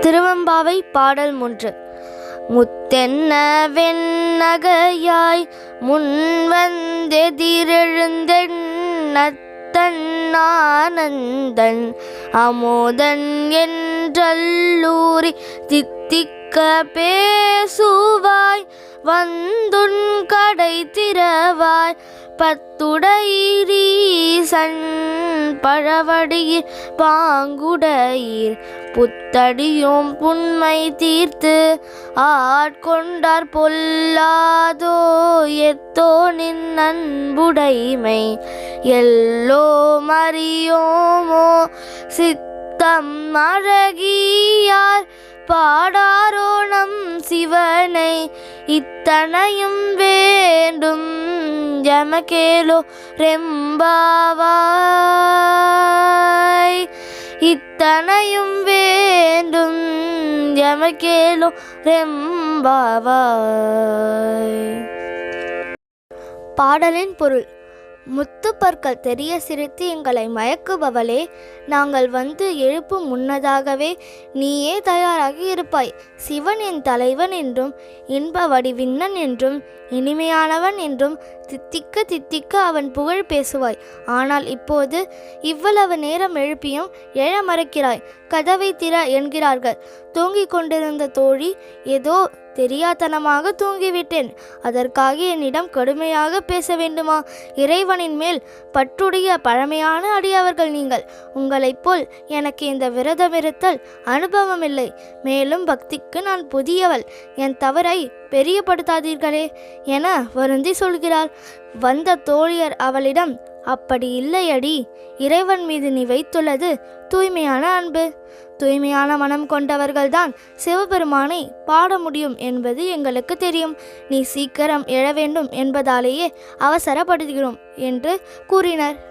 திருவம்பாவை பாடல் மூன்று. முத்தென்ன வெண்ணகையாய் முன்வந்தெதிரெழுந்தெண்ணத்தன்னானந்தன். அமோதன் என்றல்லூரி தித்திக்க பேசுவாய் வந்துன் கடை திறவாய் பத்துடைரீசன் பழவடியில் பாங்குடையீர். புத்தடியும் புண்மை தீர்த்து ஆட்கொண்டார் பொல்லாதோ எத்தோ நின் அன்புடைமை. எல்லோ மறியோமோ சித்தம் அழகியார். பாடாரோ நம் சிவனை இத்தனையும் வேண்டும். ஜமகேலோ ரெம்பாவாய் இத்தனையும் வேண்டும் ஜமகேலோ ரெம்பாவாய் பாடலின் பொருள் முத்துப்பற்கள் தெரிய சிரித்து எங்களை மயக்குபவளே நாங்கள் வந்து எழுப்பும் முன்னதாகவே நீயே தயாராகி இருப்பாய். சிவன் என் தலைவன் என்றும் இன்ப வடிவின்னன் என்றும் இனிமையானவன் என்றும் தித்திக்க தித்திக்க அவன் புகழ் பேசுவாய். ஆனால் இப்போது இவ்வளவு நேரம் எழுப்பியும் எழ மறைக்கிறாய். கதவை திற என்கிறார்கள். தூங்கிக் கொண்டிருந்த தோழி ஏதோ தெரியாதனமாக தூங்கிவிட்டேன். அதற்காக என்னிடம் கடுமையாக பேச வேண்டுமா? இறைவனின் மேல் பற்றுடைய பழமையான அடியவர்கள் நீங்கள். உங்களைப் போல் எனக்கு இந்த விரதமிருத்தல் அனுபவமில்லை. மேலும் பக்திக்கு நான் புதியவள். என் தவறை பெரியப்படுத்தாதீர்களே என வருந்தி சொல்கிறாள் வந்த தோழியர் அவளிடம் அப்படி இல்லையடி. இறைவன் மீது நீ வைத்துள்ளது தூய்மையான அன்பு. தூய்மையான மனம் கொண்டவர்கள்தான் சிவபெருமானை பாட முடியும் என்பது எங்களுக்கு தெரியும். நீ சீக்கிரம் எழ வேண்டும் என்பதாலேயே அவசரப்படுகிறோம் என்று கூறினர்.